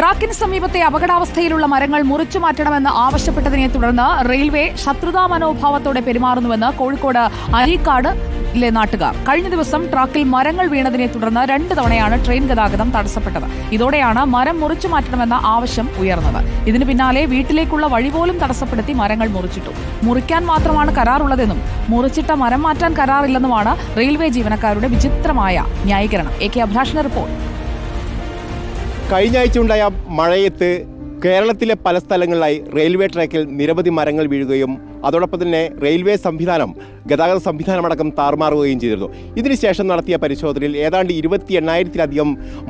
ട്രാക്കിന് സമീപത്തെ അപകടാവസ്ഥയിലുള്ള മരങ്ങൾ മുറിച്ചു മാറ്റണമെന്ന് ആവശ്യപ്പെട്ടതിനെ തുടർന്ന് റെയിൽവേ ശത്രുതാ മനോഭാവത്തോടെ പെരുമാറുന്നുവെന്ന് കോഴിക്കോട് അരീക്കാട് ിലെ നാട്ടുകാർ. കഴിഞ്ഞ ദിവസം ട്രാക്കിൽ മരങ്ങൾ വീണതിനെ തുടർന്ന് രണ്ട് തവണയാണ് ട്രെയിൻ ഗതാഗതം തടസ്സപ്പെട്ടത്. ഇതോടെയാണ് മരം മുറിച്ചു മാറ്റണമെന്ന ആവശ്യം ഉയർന്നത്. ഇതിന് പിന്നാലെ വീട്ടിലേക്കുള്ള വഴി പോലും തടസ്സപ്പെടുത്തി മരങ്ങൾ മുറിച്ചിട്ടു. മുറിക്കാൻ മാത്രമാണ് കരാറുള്ളതെന്നും മുറിച്ചിട്ട മരം മാറ്റാൻ കരാറില്ലെന്നുമാണ് റെയിൽവേ ജീവനക്കാരുടെ വിചിത്രമായ ന്യായീകരണം. എ കെ അഭിലാഷിന്റെ റിപ്പോർട്ട്. കഴിഞ്ഞ ആഴ്ച ഉണ്ടായ മഴയത്ത് കേരളത്തിലെ പല സ്ഥലങ്ങളിലായി റെയിൽവേ ട്രാക്കിൽ നിരവധി മരങ്ങൾ വീഴുകയും അതോടൊപ്പം തന്നെ റെയിൽവേ സംവിധാനം ഗതാഗത സംവിധാനമടക്കം താറുമാറുകയും ചെയ്തിരുന്നു. ഇതിനുശേഷം നടത്തിയ പരിശോധനയിൽ ഏതാണ്ട് ഇരുപത്തി എണ്ണായിരത്തിലധികം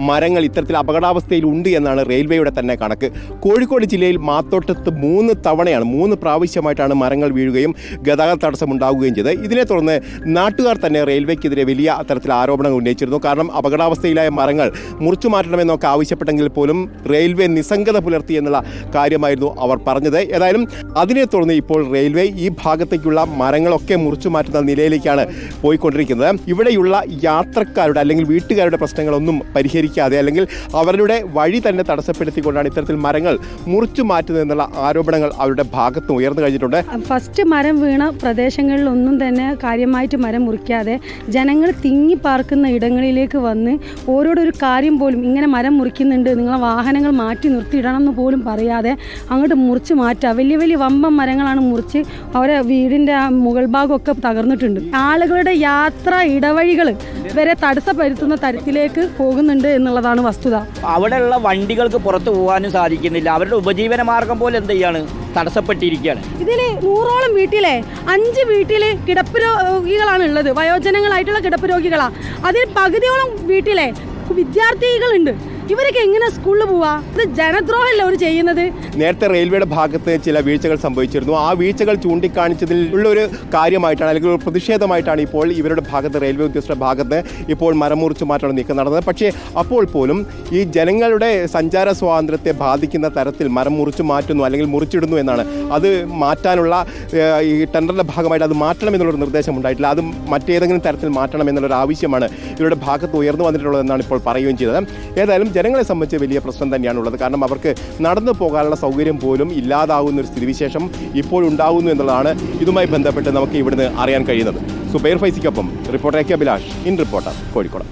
മരങ്ങൾ ഇത്തരത്തിൽ അപകടാവസ്ഥയിൽ ഉണ്ട് എന്നാണ് റെയിൽവേയുടെ തന്നെ കണക്ക്. കോഴിക്കോട് ജില്ലയിൽ മാത്തോട്ടത്ത് മൂന്ന് തവണയാണ് മൂന്ന് പ്രാവശ്യമായിട്ടാണ് മരങ്ങൾ വീഴുകയും ഗതാഗത തടസ്സം ഉണ്ടാവുകയും ചെയ്തത്. ഇതിനെ തുടർന്ന് നാട്ടുകാർ തന്നെ റെയിൽവേക്കെതിരെ വലിയ തരത്തിൽ ആരോപണങ്ങൾ ഉന്നയിച്ചിരുന്നു. കാരണം അപകടാവസ്ഥയിലായ മരങ്ങൾ മുറിച്ചു മാറ്റണമെന്നൊക്കെ ആവശ്യപ്പെട്ടെങ്കിൽ പോലും റെയിൽവേ നിസ്സംഗത പുലർത്തി എന്നുള്ള കാര്യമായിരുന്നു അവർ പറഞ്ഞത്. ഏതായാലും അതിനെ തുടർന്ന് ഇപ്പോൾ റെയിൽവേ ഈ ഭാഗത്തേക്കുള്ള മരങ്ങളൊക്കെ മുറിച്ചു മാറ്റുന്ന നിലയിലേക്കാണ് പോയിക്കൊണ്ടിരിക്കുന്നത്. ഇവിടെയുള്ള യാത്രക്കാരുടെ അല്ലെങ്കിൽ വീട്ടുകാരുടെ പ്രശ്നങ്ങളൊന്നും പരിഹരിക്കാതെ അല്ലെങ്കിൽ അവരുടെ വഴി തന്നെ തടസ്സപ്പെടുത്തിക്കൊണ്ടാണ് ഇത്തരത്തിൽ മരങ്ങൾ മുറിച്ചു മാറ്റുന്നതെന്നുള്ള ആരോപണങ്ങൾ അവരുടെ ഭാഗത്ത് ഉയർന്നു കഴിഞ്ഞിട്ടുണ്ട്. ഫസ്റ്റ് മരം വീണ പ്രദേശങ്ങളിലൊന്നും തന്നെ കാര്യമായിട്ട് മരം മുറിക്കാതെ ജനങ്ങൾ തിങ്ങി പാർക്കുന്ന ഇടങ്ങളിലേക്ക് വന്ന് ഓരോടൊരു കാര്യം പോലും ഇങ്ങനെ മരം മുറിക്കുന്നുണ്ട് നിങ്ങളെ വാഹനങ്ങൾ മാറ്റി നിർത്തിയിടണം എന്ന് പോലും പറയാതെ അങ്ങോട്ട് മുറിച്ച് മാറ്റുക. വലിയ വലിയ വമ്പൻ മരങ്ങളാണ് മുറിച്ച് അവരെ വീടിന്റെ ആ മുകൾ ഭാഗമൊക്കെ തകർന്നിട്ടുണ്ട്. ആളുകളുടെ യാത്ര ഇടവഴികൾ വരെ തടസ്സപ്പെടുത്തുന്ന തരത്തിലേക്ക് പോകുന്നുണ്ട് എന്നുള്ളതാണ് വസ്തുത. അവിടെയുള്ള വണ്ടികൾക്ക് പുറത്തു പോകാനും സാധിക്കുന്നില്ല. അവരുടെ ഉപജീവന മാർഗം പോലെ എന്ത് ചെയ്യാണ്? തടസ്സപ്പെട്ടിരിക്കുകയാണ്. ഇതിൽ നൂറോളം വീട്ടിലെ അഞ്ച് വീട്ടിലെ കിടപ്പ് രോഗികളാണ് ഉള്ളത്. വയോജനങ്ങളായിട്ടുള്ള കിടപ്പ് രോഗികളാണ് അതിൽ പകുതിയോളം വീട്ടിലെ വിദ്യാർത്ഥികളുണ്ട്. ഇവരൊക്കെ എങ്ങനെ സ്കൂളിൽ പോവാ? ഇത് ജനദ്രോഹമല്ല അവർ ചെയ്യുന്നത്? നേരത്തെ റെയിൽവേയുടെ ഭാഗത്ത് ചില വീഴ്ചകൾ സംഭവിച്ചിരുന്നു. ആ വീഴ്ചകൾ ചൂണ്ടിക്കാണിച്ചതിൽ ഉള്ള ഒരു കാര്യമായിട്ടാണ് അല്ലെങ്കിൽ ഒരു പ്രതിഷേധമായിട്ടാണ് ഇപ്പോൾ ഇവരുടെ ഭാഗത്ത് റെയിൽവേ ഉദ്യോഗസ്ഥരുടെ ഭാഗത്ത് ഇപ്പോൾ മരമുറിച്ചു മാറ്റാണ് നീക്കം നടന്നത്. പക്ഷേ അപ്പോൾ പോലും ഈ ജനങ്ങളുടെ സഞ്ചാര സ്വാതന്ത്ര്യത്തെ ബാധിക്കുന്ന തരത്തിൽ മരം മുറിച്ചു മാറ്റുന്നു അല്ലെങ്കിൽ മുറിച്ചിടുന്നു എന്നാണ്. അത് മാറ്റാനുള്ള ഈ ടെൻഡറിന്റെ ഭാഗമായിട്ട് അത് മാറ്റണം എന്നുള്ളൊരു നിർദ്ദേശം ഉണ്ടായിട്ടില്ല. അത് മറ്റേതെങ്കിലും തരത്തിൽ മാറ്റണം എന്നുള്ളൊരു ആവശ്യമാണ് ഇവരുടെ ഭാഗത്ത് ഉയർന്നു വന്നിട്ടുള്ളതെന്നാണ് ഇപ്പോൾ പറയുകയും ചെയ്തത്. ഏതായാലും ജനങ്ങളെ സംബന്ധിച്ച് വലിയ പ്രശ്നം തന്നെയാണുള്ളത്. കാരണം അവർക്ക് നടന്നു പോകാനുള്ള സൗകര്യം പോലും ഇല്ലാതാകുന്ന ഒരു സ്ഥിതിവിശേഷം ഇപ്പോഴുണ്ടാകുന്നു എന്നുള്ളതാണ് ഇതുമായി ബന്ധപ്പെട്ട് നമുക്ക് ഇവിടുന്ന് അറിയാൻ കഴിയുന്നത്. Zubair ഫൈസിക്കൊപ്പം reporter A K Abhilash. In reporter Kozhikode.